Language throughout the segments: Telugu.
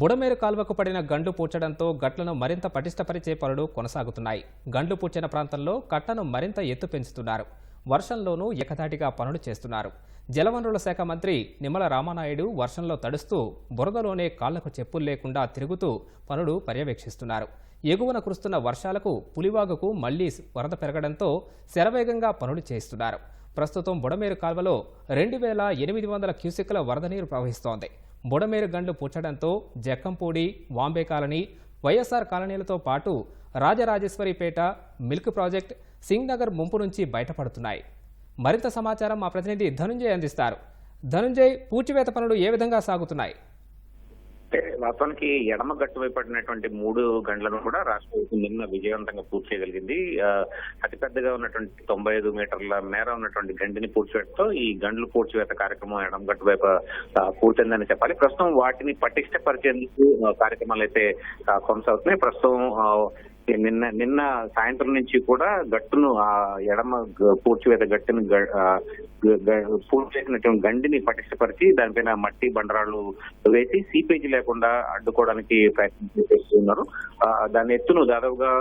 బుడమేరు కాల్వకు పడిన గండ్లు పూడ్చడంతో గట్లను మరింత పటిష్టపరిచే పనులు కొనసాగుతున్నాయి. గండ్లు పూడ్చిన ప్రాంతంలో కట్టను మరింత ఎత్తు పెంచుతున్నారు. వర్షంలోనూ ఏకధాటిగా పనులు చేస్తున్నారు. జలవనరుల శాఖ మంత్రి నిమ్మల రామానాయుడు వర్షంలో తడుస్తూ బురదలోనే కాళ్ళకు చెప్పులు లేకుండా తిరుగుతూ పనులు పర్యవేక్షిస్తున్నారు. ఎగువన కురుస్తున్న వర్షాలకు పులివాగుకు మళ్ళీ వరద పెరగడంతో శరవేగంగా పనులు చేయిస్తున్నారు ప్రస్తుతం బుడమేరు కాల్వలో రెండు వేల ఎనిమిది వందల క్యూసెక్కుల వరద నీరు ప్రవహిస్తోంది. బుడమేరు గండ్లు పుచ్చడంతో జక్కంపూడి వాంబే కాలనీ వైఎస్ఆర్ కాలనీలతో పాటు రాజరాజేశ్వరిపేట మిల్క్ ప్రాజెక్ట్ సింగ్నగర్ ముంపు నుంచి బయటపడుతున్నాయి. మరింత సమాచారం మా ప్రతినిధి ధనుంజయ్ అందిస్తారు. ధనుంజయ్ పూడ్చివేత పనులు ఏ విధంగా సాగుతున్నాయి? అంటే వాస్తవానికి ఎడమ గట్టు మూడు గంటలను కూడా రాష్ట్ర ప్రభుత్వం నిన్న విజయవంతంగా పూర్తి చేయగలిగింది. అతిపెద్దగా ఉన్నటువంటి తొంభై ఐదు మీటర్ల మేర ఉన్నటువంటి గండిని పూడ్చివేతతో ఈ గండ్లు పూడ్చివేత కార్యక్రమం ఎడమ గట్టు వైపు పూర్తయిందని చెప్పాలి. ప్రస్తుతం వాటిని పటిష్టపరిచేందుకు కార్యక్రమాలు అయితే కొనసాగుతున్నాయి. ప్రస్తుతం నిన్న నిన్న సాయంత్రం నుంచి కూడా గట్టును ఆ ఎడమ పూడ్చివేత గట్టును పూడ్చేసినటువంటి గండిని పటిష్టపరిచి దానిపైన మట్టి బండరాళ్ళు వేసి సీపేజీ లేకుండా అడ్డుకోవడానికి ప్రయత్నం చేస్తున్నారు దాని ఎత్తును దాదాపుగా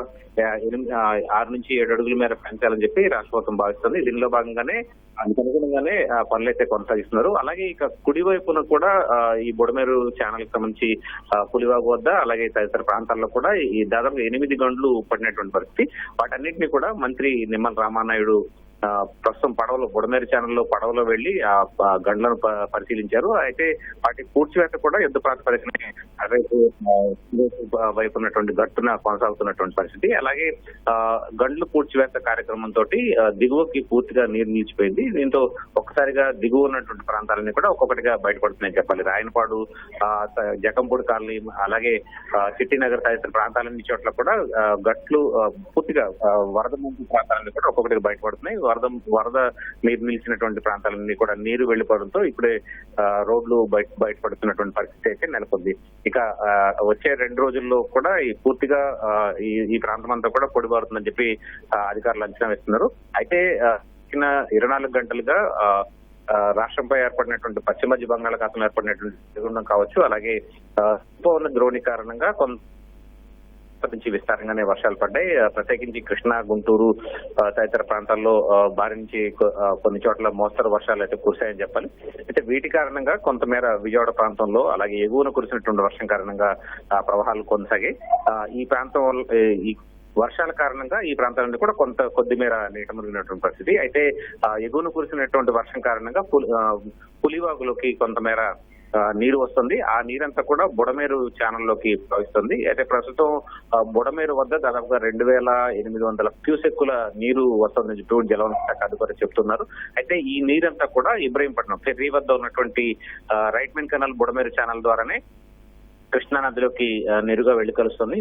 ఎనిమిది ఆరు నుంచి ఏడు అడుగుల మేర పెంచాలని చెప్పి రాష్ట్ర ప్రభుత్వం భావిస్తుంది. దీనిలో భాగంగానే అందుకు అనుగుణంగానే ఆ, పనులైతే కొనసాగిస్తున్నారు. అలాగే ఇక కుడివైపున కూడా ఈ బుడమేరు ఛానల్కి సంబంధించి పులివాగు వద్ద అలాగే తదితర ప్రాంతాల్లో కూడా ఈ దాదాపు ఎనిమిది గంటలు పడినటువంటి పరిస్థితి. వాటన్నిటిని కూడా మంత్రి నిమ్మల రామానాయుడు ప్రస్తుతం పడవలో బుడమేరు ఛానల్లో పడవలో వెళ్ళి ఆ గండ్లను ప- పరిశీలించారు. అయితే వాటి పూడ్చివేత కూడా యుద్ధ ప్రాతిపదికన రేపు వైపు ఉన్నటువంటి గట్టున కొనసాగుతున్నటువంటి పరిస్థితి. అలాగే ఆ, గండ్లు పూడ్చివేత కార్యక్రమం తోటి దిగువకి పూర్తిగా నీరు నిలిచిపోయింది. దీంతో ఒక్కసారిగా దిగువ ఉన్నటువంటి ప్రాంతాలన్నీ కూడా ఒక్కొక్కటిగా బయటపడుతున్నాయని చెప్పాలి. రాయనపాడు జకంపూడి కాలనీ అలాగే సిటీ నగర్ తదితర ప్రాంతాలన్నీ చోట్ల కూడా గట్లు పూర్తిగా వరద ముంపు ప్రాంతాలన్నీ కూడా ఒక్కొక్కటిగా బయటపడుతున్నాయి. వరద వరద నీరు నిలిచినటువంటి ప్రాంతాలన్నీ కూడా నీరు వెళ్ళిపోవడంతో ఇప్పుడే రోడ్లు బయట బయటపడుతున్నటువంటి పరిస్థితి అయితే నెలకొంది. ఇక వచ్చే రెండు రోజుల్లో కూడా ఈ పూర్తిగా ఈ ఈ ప్రాంతం అంతా కూడా పొడిబారుతుందని చెప్పి అధికారులు అంచనా వేస్తున్నారు. అయితే గడిచిన ఇరవై నాలుగు గంటలుగా ఆ, రాష్ట్రంపై ఏర్పడినటువంటి పశ్చిమ మధ్య బంగాళాఖాతంలో ఏర్పడినటువంటి దిగుండం కావచ్చు అలాగే ఆ, ద్రోణి కారణంగా కొంత నుంచి విస్తారంగానే వర్షాలు పడ్డాయి. ప్రత్యేకించి కృష్ణా గుంటూరు తదితర ప్రాంతాల్లో భారీ నుంచి కొన్ని చోట్ల మోస్తరు వర్షాలు అయితే కురిశాయని చెప్పాలి. అయితే వీటి కారణంగా కొంతమేర విజయవాడ ప్రాంతంలో అలాగే ఎగువన కురిసినటువంటి వర్షం కారణంగా ఆ, ప్రవాహాలు కొనసాగాయి. ఆ, ఈ ప్రాంతం వల్ల- ఈ వర్షాల కారణంగా ఈ ప్రాంతాలన్నీ కూడా కొంత కొద్ది మేర నీట మునిగినటువంటి పరిస్థితి. అయితే ఆ, ఎగువన కురిసినటువంటి వర్షం కారణంగా పులి- పులివాగులోకి కొంతమేర నీరు వస్తుంది. ఆ నీరంతా కూడా బుడమేరు ఛానల్లోకి ప్రవహిస్తుంది. అయితే ప్రస్తుతం బుడమేరు వద్ద దాదాపుగా రెండు వేల ఎనిమిది వందల క్యూసెక్కుల నీరు వస్తుందని చెప్పి జలవన శాఖ అధికారులు చెప్తున్నారు. అయితే ఈ నీరంతా కూడా ఇబ్రహీంపట్నం ఫెర్రీ వద్ద ఉన్నటువంటి right main canal Budameru channel ద్వారానే కృష్ణా నదిలోకి నేరుగా వెళ్ళి కలుస్తుంది.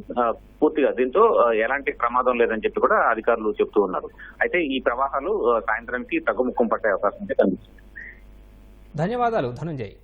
పూర్తిగా దీంతో ఎలాంటి ప్రమాదం లేదని చెప్పి కూడా అధికారులు చెప్తూ ఉన్నారు. అయితే ఈ ప్రవాహాలు సాయంత్రానికి తగ్గుముఖం పట్టే అవకాశం కనిపిస్తుంది. ధన్యవాదాలు. ధనంజయ్.